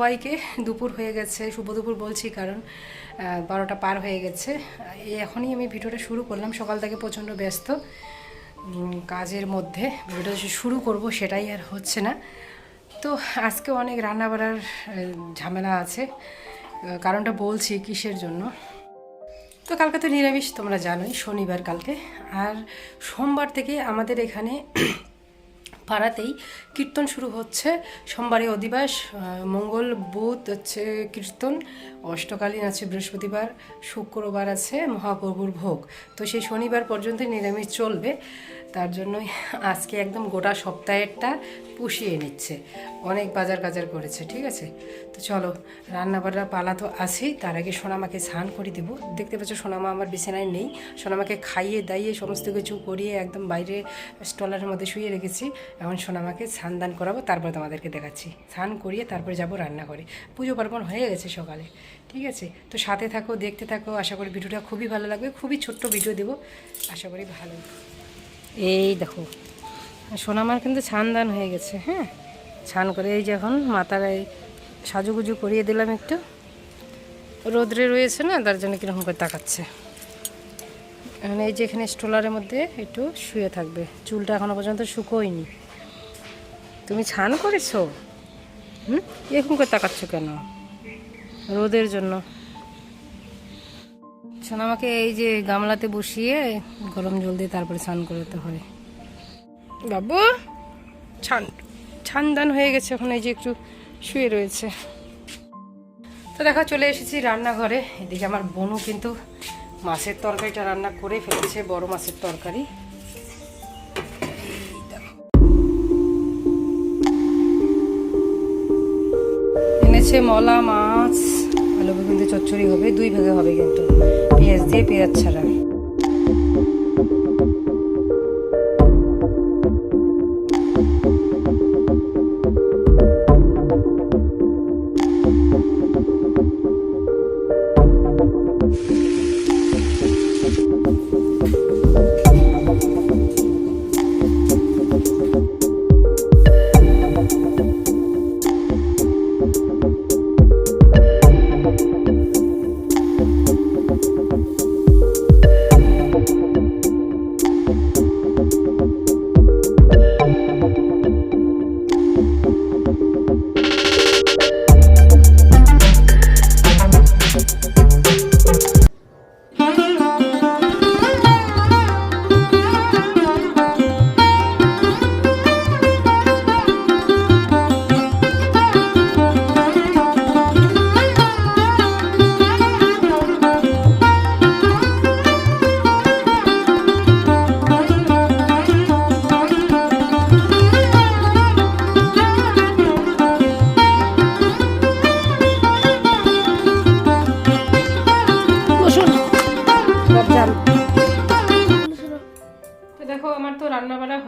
সবাইকে দুপুর হয়ে গেছে, শুভ দুপুর বলছি কারণ বারোটা পার হয়ে গেছে। এখনই আমি ভিডিওটা শুরু করলাম, সকাল থেকে প্রচণ্ড ব্যস্ত। কাজের মধ্যে ভিডিওটা শুরু করব সেটাই আর হচ্ছে না। তো আজকে অনেক রান্না বাড়ার ঝামেলা আছে কারণটা বলছি কিসের জন্য। তো কালকে তো নিরামিষ, তোমরা জানোই, শনিবার কালকে। আর সোমবার থেকে আমাদের এখানে পাড়াতেই কীর্তন শুরু হচ্ছে। সোমবারে অধিবাস মঙ্গল, বুধ হচ্ছে কীর্তন, অষ্টকালীন আছে বৃহস্পতিবার, শুক্রবার আছে মহাপ্রভুর ভোগ। তো সেই শনিবার পর্যন্ত নিরামিষ চলবে। তার জন্যই আজকে একদম গোটা সপ্তাহেরটা পুষিয়ে নিচ্ছে। অনেক বাজার কাজার করেছে, ঠিক আছে? তো চলো রান্না বান্নার পালা তো আছেই, তার আগে সোনামাকে স্নান করে দেবো। দেখতে পাচ্ছ সোনামা আমার বিছানায় নেই। সোনামাকে খাইয়ে দাইয়ে সমস্ত কিছু করিয়ে একদম বাইরে স্টলারের মধ্যে শুয়ে রেখেছি। এখন সোনামাকে স্নান দান করাবো, তারপর তোমাদেরকে দেখাচ্ছি। স্নান করিয়ে তারপরে যাব রান্না করে পুজো পার্বণ হয়ে গেছে সকালে, ঠিক আছে? তো সাথে থাকো, দেখতে থাকো, আশা করি ভিডিওটা খুবই ভালো লাগবে। খুবই ছোট্ট ভিডিও দেবো, আশা করি ভালো। এই দেখো সোনামার কিন্তু ছান দান হয়ে গেছে হ্যাঁ? ছান করে এই যে এখন এই সাজুগুজু করিয়ে দিলাম একটু। রোদ্রে রয়েছে না, তার জন্য কীরকম করে তাকাচ্ছে। এখন এই যে এখানে স্টোলারের মধ্যে একটু শুয়ে থাকবে। চুলটা এখনও পর্যন্ত শুকোয়নি। তুমি ছান করেছ? হুম? এরকম করে তাকাচ্ছ কেন? রোদের জন্য। সোনামাকে এই যে গামলাতে বসিয়ে গরম জল দিয়ে তারপরে স্নান করতে হয়। বাবু, ছান ছান দান হয়ে গেছে। এখন এই যে একটু শুয়ে রয়েছে। তো দেখা, চলে এসেছি রান্নাঘরে। এদিকে আমার বোনও কিন্তু মাছের তরকারিটা রান্না করে ফেলেছে, বড় মাছের তরকারি। এনেছে মলা, মাছ, আলু, বেগুন দিয়ে চচ্চড়ি হবে, দুই ভাগে হবে কিন্তু। পেঁয়াজ দিয়ে পেঁয়াজ ছাড়া।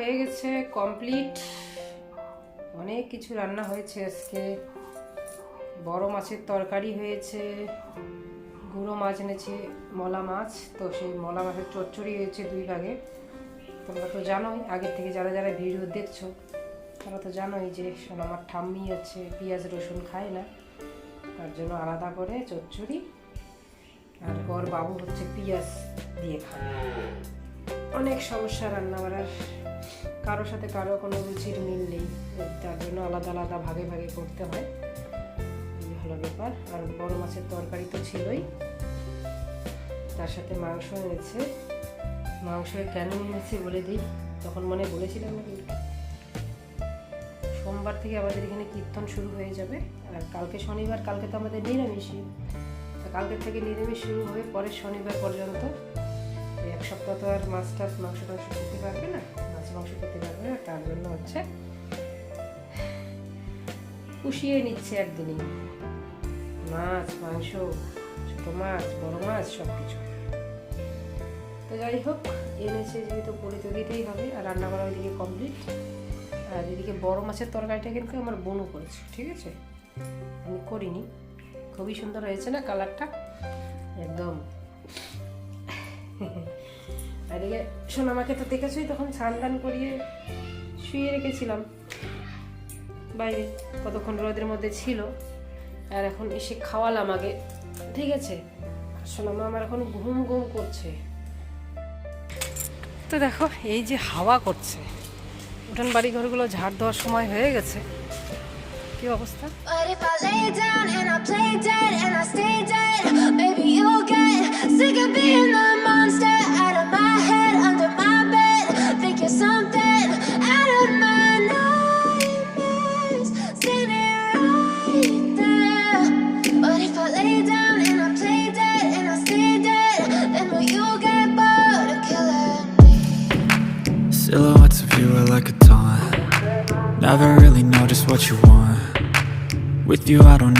হয়ে গেছে কমপ্লিট অনেক কিছু রান্না হয়েছে আজকে। বড় মাছের তরকারি হয়েছে, গুঁড়ো মাছ এনেছি, মলা মাছ। তো সেই মলা মাছের চচ্চড়ি হয়েছে দুই ভাগে। তোমরা তো জানোই, আগের থেকে যারা যারা ভিডিও দেখছ, তারা তো জানোই যে শোন, আমার ঠাম্মি হচ্ছে পেঁয়াজ রসুন খায় না। তার জন্য আলাদা করে চচ্চড়ি, আর ওর বাবু হচ্ছে পিঁয়াজ দিয়ে খায়। অনেক সমস্যা রান্না বাড়ার কারোর সাথে কারও কোনো রুচির মিল নেই। তার জন্য আলাদা আলাদা ভাগে ভাগে করতে হয়। এই হলো ব্যাপার। আর বড় মাছের তরকারি তো ছিলই। তার সাথে মাংস এনেছে। মাংস কেন এনেছে বলে দিই। তখন মনে বলেছিলাম না কিন্তু। সোমবার থেকে আমাদের এখানে কীর্তন শুরু হয়ে যাবে। আর কালকে শনিবার, কালকে তো আমাদের নিরামিষই। তো কালকের থেকে নিরামিষ শুরু হবে পরের শনিবার পর্যন্ত এক সপ্তাহ তো আর মাছ টাছ, মাংস টাংস খেতে পারবে না। মাংস খেতে পারবে না, তার জন্য হচ্ছে পুষিয়ে নিচ্ছে একদিনই। মাছ, মাংস, ছোট মাছ, বড় মাছ সব কিছু তো যাই হোক, এনেছে যেহেতু পরে তো দিতেই হবে, আর রান্না করা ওইদিকে কমপ্লিট আর এদিকে বড় মাছের তরকারিটা কিন্তু আমার বোনও করেছে, ঠিক আছে? আমি করিনি। খুবই সুন্দর হয়েছে না কালারটা একদম। আর এদিকে তো দেখেছই, তখন স্নান টান করিয়ে শুয়ে রেখেছিলাম। বাইরে কতক্ষণ রোদের মধ্যে ছিল, আর এখন এসে খাওয়ালাম আগে, ঠিক আছে? সোনামা আমার এখন ঘুম ঘুম করছে। তো দেখো, এই যে হাওয়া করছে, উঠান বাড়ি ঘরগুলো ঝাড় দেওয়ার সময় হয়ে গেছে। কি অবস্থা? I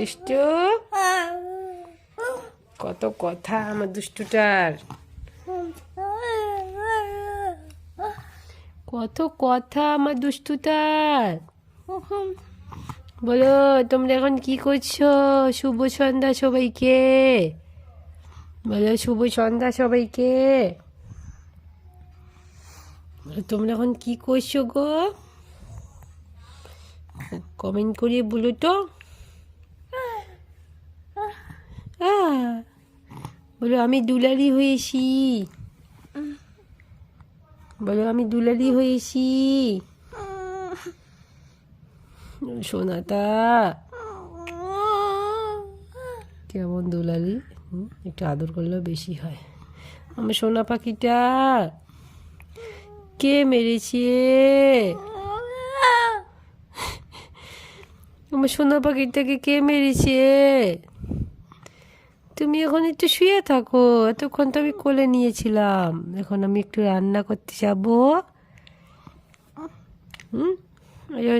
দুষ্টু? কত কথা আমার দুষ্টুটার। কত কথা আমার দুষ্টুটার। বলো, তোমরা এখন কি করছ? শুভ সন্ধ্যা সবাইকে। বলো, শুভ সন্ধ্যা সবাইকে। তোমরা এখন কি করছ গো? কমেন্ট করিয়ে বলো তো। বলো, আমি দুলালি হয়েছি। বলো, আমি দুলালি হয়েছি। সোনাটা কেমন দুলালি? একটু আদর করলেও বেশি হয়। আমার সোনা পাখিটা, কে মেরেছে? আমার সোনা পাখিটাকে কে মেরেছে? তুমি এখন একটু শুয়ে থাকো। এতক্ষণ তো আমি কোলে নিয়েছিলাম। এখন আমি একটু রান্না করতে যাব। হুম?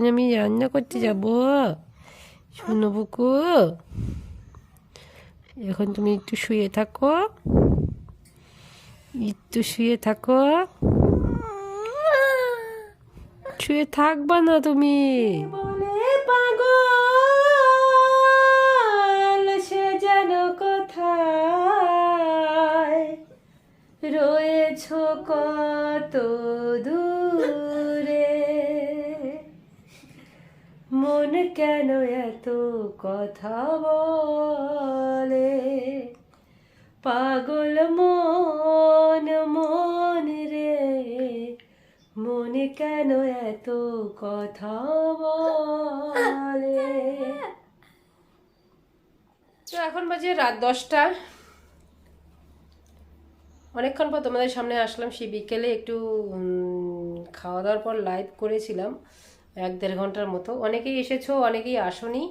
আমি রান্না করতে যাব। শোনো বুকু। এখন তুমি একটু শুয়ে থাকো। একটু শুয়ে থাকো। শুয়ে থাকবা না তুমি। রয়েছ কত দূরে? মন কেন এত কথা বলে? পাগল মন মন রে, মনে কেন এত কথা বলে? তো এখন বাজে রাত দশটা। অনেকক্ষণ পর তোমাদের সামনে আসলাম, সেই বিকেলে একটু খাওয়া দাওয়ার পর লাইভ করেছিলাম, এক দেড় ঘণ্টার মতো। অনেকেই এসেছ, অনেকেই আসনি।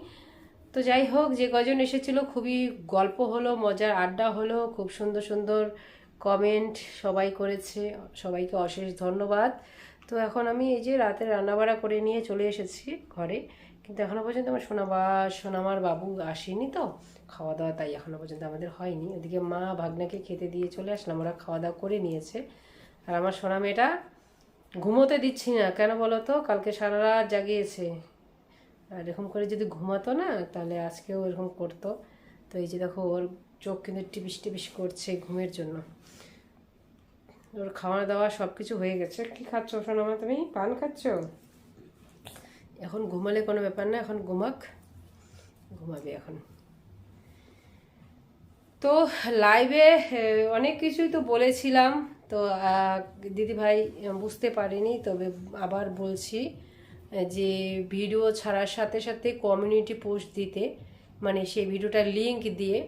তো যাই হোক, যে কজন এসেছিল, খুবই গল্প হলো, মজার আড্ডা হলো, খুব সুন্দর সুন্দর কমেন্ট সবাই করেছে, সবাইকে অশেষ ধন্যবাদ। তো এখন আমি এই যে রাতে রান্নাবাড়া করে নিয়ে চলে এসেছি ঘরে, কিন্তু এখনও পর্যন্ত আমার সোনাবা, সোনামার বাবু আসেনি তো। খাওয়া দাওয়া তাই এখনও পর্যন্ত আমাদের হয়নি। ওদিকে মা ভাগনাকে খেতে দিয়ে চলে আসলাম, ওরা খাওয়া দাওয়া করে নিয়েছে। আর আমার সোনা মেয়েটা ঘুমোতে দিচ্ছি না, কেন বলো তো কালকে সারা রাত জাগিয়েছে। আর এরকম করে যদি ঘুমাতো না, তাহলে আজকেও এরকম করতো। তো এই যে দেখো, ওর চোখ কিন্তু টিপিস টিপিস করছে ঘুমের জন্য। ওর খাওয়া দাওয়া সব কিছু হয়ে গেছে। কি খাচ্ছ সোনামা তুমি? পান খাচ্ছ? এখন ঘুমালে কোনো ব্যাপার না, এখন ঘুমাক। ঘুমাবে এখন। তো লাইভে অনেক কিছুই তো বলেছিলাম। তো দিদিভাই বুঝতে পারিনি, তবে আবার বলছি যে ভিডিও ছাড়ার সাথে সাথে কমিউনিটি পোস্ট দিতে মানে সেই ভিডিওটার লিংক দিয়ে,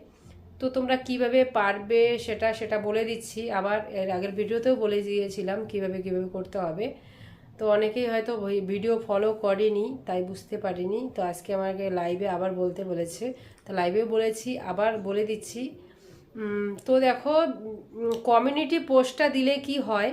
তো তোমরা কীভাবে পারবে সেটা সেটা বলে দিচ্ছি। আবার এর আগের ভিডিওতেও বলে দিয়েছিলাম কীভাবে কীভাবে করতে হবে। তো অনেকেই হয়তো ভিডিও ফলো করেনি, তাই বুঝতে পারিনি। তো আজকে আমাকে লাইভে আবার বলতে বলেছে। তো লাইভেও বলেছি, আবার বলে দিচ্ছি। তো দেখো কমিউনিটি পোস্টটা দিলে কি হয়?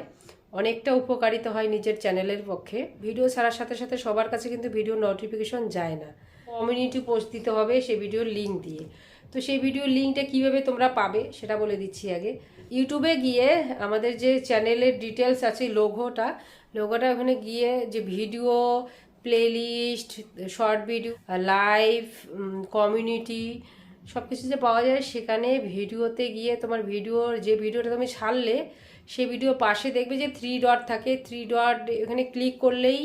অনেকটা উপকারিতা হয় নিজের চ্যানেলের পক্ষে। ভিডিও ছাড়ার সাথে সাথে সবার কাছে কিন্তু ভিডিও নোটিফিকেশন যায় না। কমিউনিটি পোস্ট দিতে হবে সেই ভিডিওর লিঙ্ক দিয়ে। তো সেই ভিডিওর লিঙ্কটা কীভাবে তোমরা পাবে সেটা বলে দিচ্ছি আগে। ইউটিউবে গিয়ে আমাদের যে চ্যানেলের ডিটেলস আছে লোগোটা লোগোটা ওখানে গিয়ে যে video playlist short video live community সব কিছু যে পাওয়া যায় সেখানে ভিডিওতে গিয়ে তোমার ভিডিওর যে ভিডিওটা তুমি ছাড়লে সেই ভিডিও পাশে দেখবে যে থ্রি ডট থাকে। থ্রি ডট এখানে ক্লিক করলেই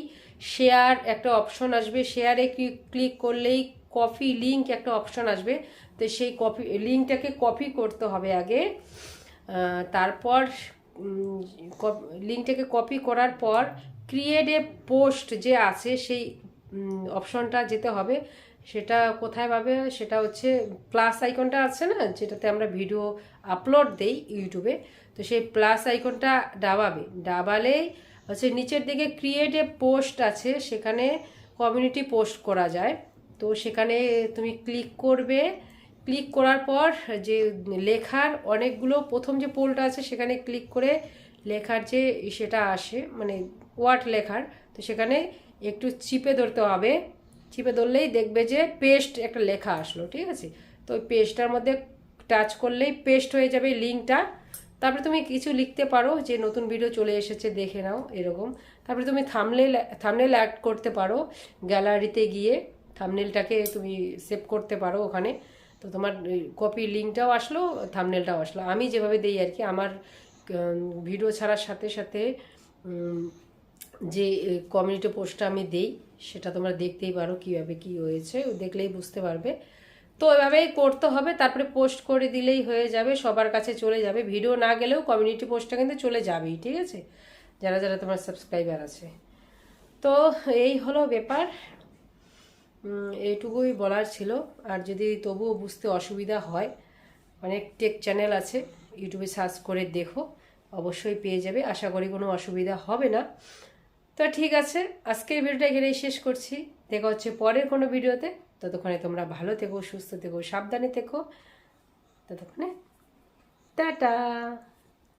শেয়ার একটা অপশন আসবে। শেয়ারে ক্লিক করলেই কপি লিঙ্ক একটা অপশন আসবে। তো সেই কপি লিঙ্কটাকে কপি করতে হবে আগে। তারপর লিঙ্কটাকে কপি করার পর ক্রিয়েট এ পোস্ট যে আছে সেই অপশনটা যেতে হবে। সেটা কোথায় পাবে? সেটা হচ্ছে প্লাস আইকনটা আছে না, যেটাতে আমরা ভিডিও আপলোড দেই ইউটিউবে তো সেই প্লাস আইকনটা দাবাবে। দাবালেই হচ্ছে নিচের দিকে ক্রিয়েট এ পোস্ট আছে, সেখানে কমিউনিটি পোস্ট করা যায়। তো সেখানে তুমি ক্লিক করবে। ক্লিক করার পর যে লেখার অনেকগুলো, প্রথম যে পোলটা আছে সেখানে ক্লিক করে লেখার যে সেটা আসে মানে ওয়ার্ড লেখার, তো সেখানে একটু চিপে ধরতে হবে। চিপে ধরলেই দেখবে যে পেস্ট একটা লেখা আসলো, ঠিক আছে? তো ওই পেস্টটার মধ্যে টাচ করলেই পেস্ট হয়ে যাবে লিঙ্কটা। তারপরে তুমি কিছু লিখতে পারো যে নতুন ভিডিও চলে এসেছে, দেখে নাও, এরকম। তারপরে তুমি থামনেল থামনেল অ্যাড করতে পারো গ্যালারিতে গিয়ে। থামনেলটাকে তুমি সেভ করতে পারো ওখানে। তো তোমার কপি লিঙ্কটাও আসলো থামনেলটাও আসলো। আমি যেভাবে দিই আর কি, আমার ভিডিও ছাড়ার সাথে সাথে যে কমিউনিটি পোস্টটা আমি দেই, সেটা তোমরা দেখতেই পারো কীভাবে কী হয়েছে, দেখলেই বুঝতে পারবে। তো এভাবেই করতে হবে, তারপরে পোস্ট করে দিলেই হয়ে যাবে, সবার কাছে চলে যাবে। ভিডিও না গেলেও কমিউনিটি পোস্টটা কিন্তু চলে যাবেই, ঠিক আছে? যারা যারা তোমার সাবস্ক্রাইবার আছে। তো এই হলো ব্যাপার। এইটুকুই বলার ছিল। আর যদি তবুও বুঝতে অসুবিধা হয়, অনেক টেক চ্যানেল আছে ইউটিউবে সার্চ করে দেখো, অবশ্যই পেয়ে যাবে। আশা করি কোনো অসুবিধা হবে না। তো ঠিক আছে, আজকের ভিডিওটা এখানেই শেষ করছি। দেখা হচ্ছে পরের কোনো ভিডিওতে ততক্ষণে তোমরা ভালো থেকো, সুস্থ থেকো, সাবধানে থেকো। ততক্ষণে, টাটা!